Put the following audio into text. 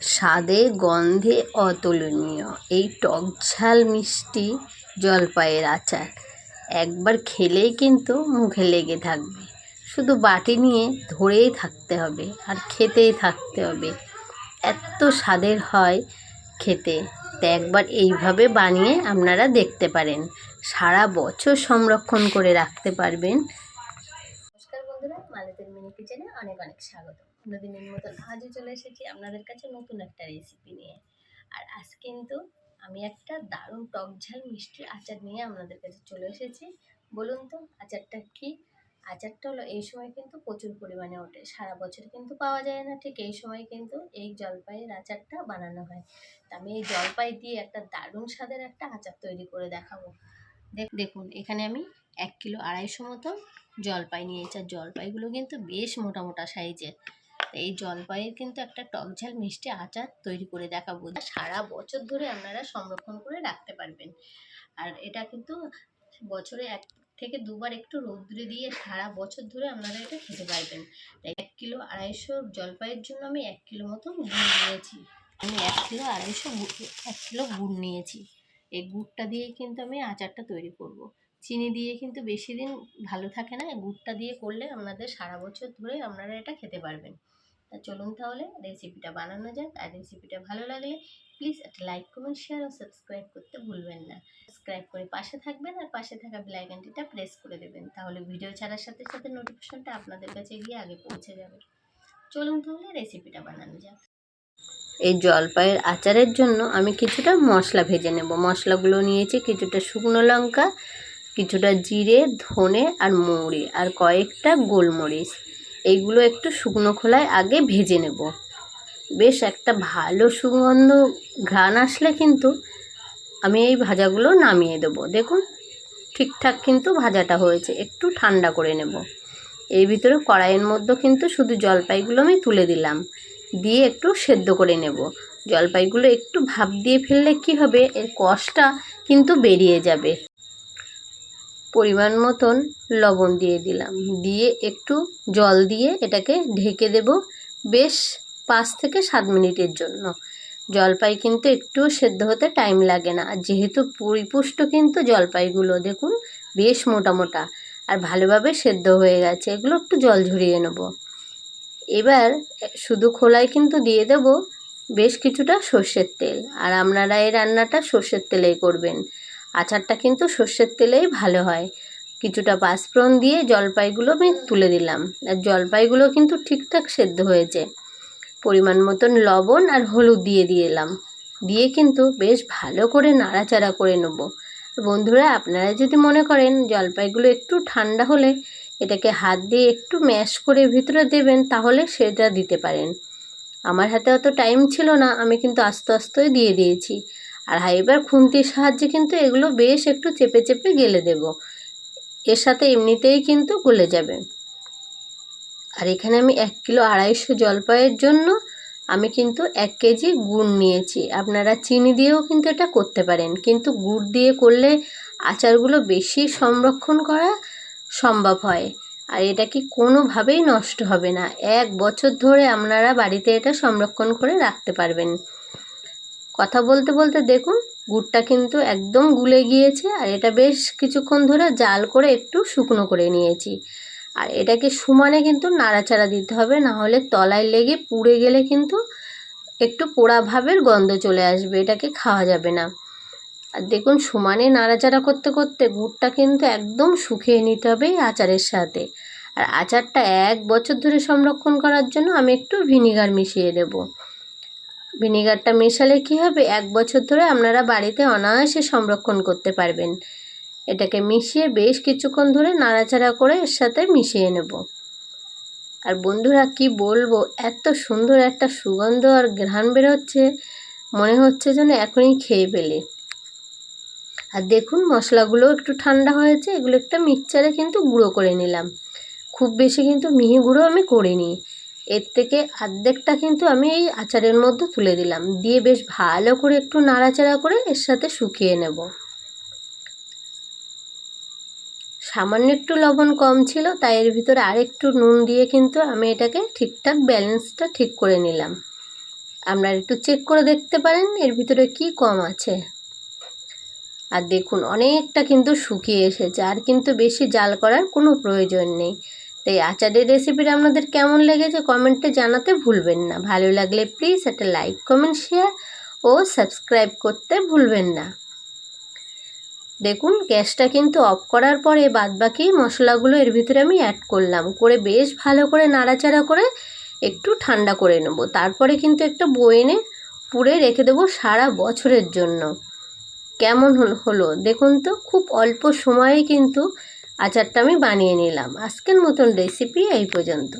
স্বাদে, গন্ধে অতুলনীয়। এই টক ঝাল মিষ্টি জলপাইয়ের আচার। একবার খেলেই কিন্তু মুখে লেগে থাকবে। শুধু বাটি নিয়ে ধরেই থাকতে হবে আর খেতেই থাকতে হবে। এত স্বাদের হয় খেতে। তো একবার এইভাবে বানিয়ে আপনারা দেখতে পারেন। সারা বছর সংরক্ষণ করে রাখতে পারবেন। নমস্কার বন্ধুরা, মালতের মিনি কিচেনে অনেক অনেক স্বাগত। অন্যদিনের মতন আজও চলে এসেছি আপনাদের কাছে নতুন একটা রেসিপি নিয়ে। আর আজ কিন্তু আমি একটা দারুণ টক ঝাল মিষ্টির আচার নিয়ে আপনাদের কাছে চলে এসেছি। বলুন তো আচারটা কি? আচারটা হলো এই সময় কিন্তু প্রচুর পরিমাণে ওঠে। সারা বছর কিন্তু পাওয়া যায় না। ঠিক এই সময় কিন্তু এই জলপাইয়ের আচারটা বানানো হয়। তা আমি এই জলপাই দিয়ে একটা দারুণ স্বাদের একটা আচার তৈরি করে দেখাবো। দেখ- দেখুন, এখানে আমি এক কিলো আড়াইশো মতো জলপাই নিয়েছি। আর জলপাইগুলো কিন্তু বেশ মোটা মোটা সাইজের। এই জলপাইয়ের কিন্তু একটা টক ঝাল মিষ্টি আচার তৈরি করে দেখাবো। সারা বছর ধরে আপনারা সংরক্ষণ করে রাখতে পারবেন। আর এটা কিন্তু বছরে এক থেকে দুবার একটু রৌদ্রে দিয়ে সারা বছর ধরে আপনারা এটা খেতে পারবেন। এক কিলো আড়াইশো জলপাইয়ের জন্য আমি এক কিলো মতো গুড় নিয়েছি। আমি এক কিলো আড়াইশো এক কিলো গুড় নিয়েছি। এই গুড়টা দিয়ে কিন্তু আমি আচারটা তৈরি করব। চিনি দিয়ে কিন্তু বেশি দিন ভালো থাকে না। গুড়টা দিয়ে করলে আপনাদের সারা বছর ধরে আপনারা এটা খেতে পারবেন। তা চলুন তাহলে রেসিপিটা বানানো যাক। আর রেসিপিটা ভালো লাগলে প্লিজ একটা লাইক কমেন্ট শেয়ার ও সাবস্ক্রাইব করতে ভুলবেন না। সাবস্ক্রাইব করে পাশে থাকবেন আর পাশে থাকা বেলাইকানটিটা প্রেস করে দেবেন। তাহলে ভিডিও ছাড়ার সাথে সাথে নোটিফিকেশনটা আপনাদের কাছে গিয়ে আগে পৌঁছে যাবে। চলুন তাহলে রেসিপিটা বানানো যাক। এই জলপাইয়ের আচারের জন্য আমি কিছুটা মশলা ভেজে নেব। মশলাগুলো নিয়েছি কিছুটা শুকনো লঙ্কা, কিছুটা জিরে, ধনে আর মৌরি আর কয়েকটা গোলমরিচ। এইগুলো একটু শুকনো খোলায় আগে ভেজে নেব। বেশ একটা ভালো সুগন্ধ ঘ্রাণ আসলে কিন্তু আমি এই ভাজাগুলো নামিয়ে দেবো। দেখুন, ঠিকঠাক কিন্তু ভাজাটা হয়েছে, একটু ঠান্ডা করে নেব। এর ভিতরে কড়াইয়ের মধ্যে কিন্তু শুধু জলপাইগুলো আমি তুলে দিলাম। দিয়ে একটু সেদ্ধ করে নেব। জলপাইগুলো একটু ভাপ দিয়ে ফেললে কি হবে? এর কষটা কিন্তু বেরিয়ে যাবে। পরিমাণ মতন লবণ দিয়ে দিলাম। দিয়ে একটু জল দিয়ে এটাকে ঢেকে দেব বেশ পাঁচ থেকে সাত মিনিটের জন্য। জলপাই কিন্তু একটু সেদ্ধ হতে টাইম লাগে না। আর যেহেতু পরিপুষ্ট কিন্তু জলপাইগুলো, দেখুন, বেশ মোটা মোটা আর ভালোভাবে সেদ্ধ হয়ে গেছে। এগুলো একটু জল ঝরিয়ে নেব। এবার শুধু খোলায় কিন্তু দিয়ে দেব বেশ কিছুটা সর্ষের তেল। আর আপনারা এই রান্নাটা সর্ষের তেলেই করবেন। আচারটা কিন্তু সর্ষের তেলেই ভালো হয়। কিছুটা পাঁচফোড়ন দিয়ে জলপাইগুলো আমি তুলে দিলাম আর জলপাইগুলো কিন্তু ঠিকঠাক সেদ্ধ হয়েছে। পরিমাণ মতন লবণ আর হলুদ দিয়ে দিলাম দিয়ে কিন্তু বেশ ভালো করে নাড়াচাড়া করে নেব। বন্ধুরা, আপনারা যদি মনে করেন জলপাইগুলো একটু ঠান্ডা হলে এটাকে হাত দিয়ে একটু ম্যাশ করে ভিতরে দেবেন, তাহলে সেটা দিতে পারেন। আমার হাতে অত টাইম ছিল না, আমি কিন্তু আস্তে আস্তে দিয়ে দিয়েছি। আর হ্যাঁ এবার খুন্তির সাহায্যে কিন্তু এগুলো বেশ একটু চেপে চেপে গেলে দেব। এর সাথে এমনিতেই কিন্তু গলে যাবে। আর এখানে আমি এক কিলো আড়াইশো জলপাইয়ের জন্য আমি কিন্তু এক কেজি গুড় নিয়েছি। আপনারা চিনি দিয়েও কিন্তু এটা করতে পারেন। কিন্তু গুড় দিয়ে করলে আচারগুলো বেশি সংরক্ষণ করা সম্ভব হয়। আর এটা কি কোনোভাবেই নষ্ট হবে না। এক বছর ধরে আপনারা বাড়িতে এটা সংরক্ষণ করে রাখতে পারবেন। কথা বলতে বলতে দেখুন, গুড়টা কিন্তু একদম গুলে গিয়েছে আর এটা বেশ কিছুক্ষণ ধরে জাল করে একটু শুকনো করে নিয়েছি। আর এটাকে সমানে কিন্তু নাড়াচাড়া দিতে হবে, না হলে তলায় লেগে পুড়ে গেলে কিন্তু একটু পোড়া ভাবের গন্ধ চলে আসবে, এটাকে খাওয়া যাবে না। আর দেখুন, সমানে নাড়াচাড়া করতে করতে গুড়টা কিন্তু একদম শুকিয়ে নিতে হবে আচারের সাথে। আর আচারটা এক বছর ধরে সংরক্ষণ করার জন্য আমি একটু ভিনিগার মিশিয়ে দেব। ভিনিগারটা মেশালে কি হবে? এক বছর ধরে আপনারা বাড়িতে অনায়াসে সংরক্ষণ করতে পারবেন। এটাকে মিশিয়ে বেশ কিছুক্ষণ ধরে নাড়াচাড়া করে এর সাথে মিশিয়ে নেব। আর বন্ধুরা, কি বলব? এত সুন্দর একটা সুগন্ধ আর ঘ্রাণ বেরোচ্ছে। মনে হচ্ছে যেন এখনই খেয়ে ফেলি। আর দেখুন, মশলাগুলো একটু ঠান্ডা হয়েছে। এগুলো একটা মিক্সচারে কিন্তু গুঁড়ো করে নিলাম। খুব বেশি কিন্তু মিহি গুঁড়ো আমি করিনি। এর থেকে অর্ধেকটা কিন্তু আমি এই আচারের মধ্যে তুলে দিলাম। দিয়ে বেশ ভালো করে একটু নাড়াচাড়া করে এর সাথে শুকিয়ে নেব। সামান্য একটু লবণ কম ছিল, তাই এর ভিতরে আরেকটু নুন দিয়ে কিন্তু আমি এটাকে ঠিকঠাক ব্যালেন্সটা ঠিক করে নিলাম। আপনারা একটু চেক করে দেখতে পারেন এর ভিতরে কি কম আছে। আর দেখুন, অনেকটা কিন্তু শুকিয়ে এসেছে, আর কিন্তু বেশি জাল করার কোনো প্রয়োজন নেই। তাই আচারের রেসিপিটা আপনাদের কেমন লেগেছে কমেন্টে জানাতে ভুলবেন না। ভালো লাগলে প্লিজ একটা লাইক কমেন্ট শেয়ার ও সাবস্ক্রাইব করতে ভুলবেন না। দেখুন, গ্যাসটা কিন্তু অফ করার পরে বাদবাকি মশলাগুলো এর ভিতরে আমি অ্যাড করলাম। করে বেশ ভালো করে নাড়াচাড়া করে একটু ঠান্ডা করে নেব। তারপরে কিন্তু একটা বয়েনে পুড়ে রেখে দেবো সারা বছরের জন্য। কেমন হলো? দেখুন তো, খুব অল্প সময়ে কিন্তু আচারটা আমি বানিয়ে নিলাম। আজকের মতন রেসিপি এই পর্যন্ত।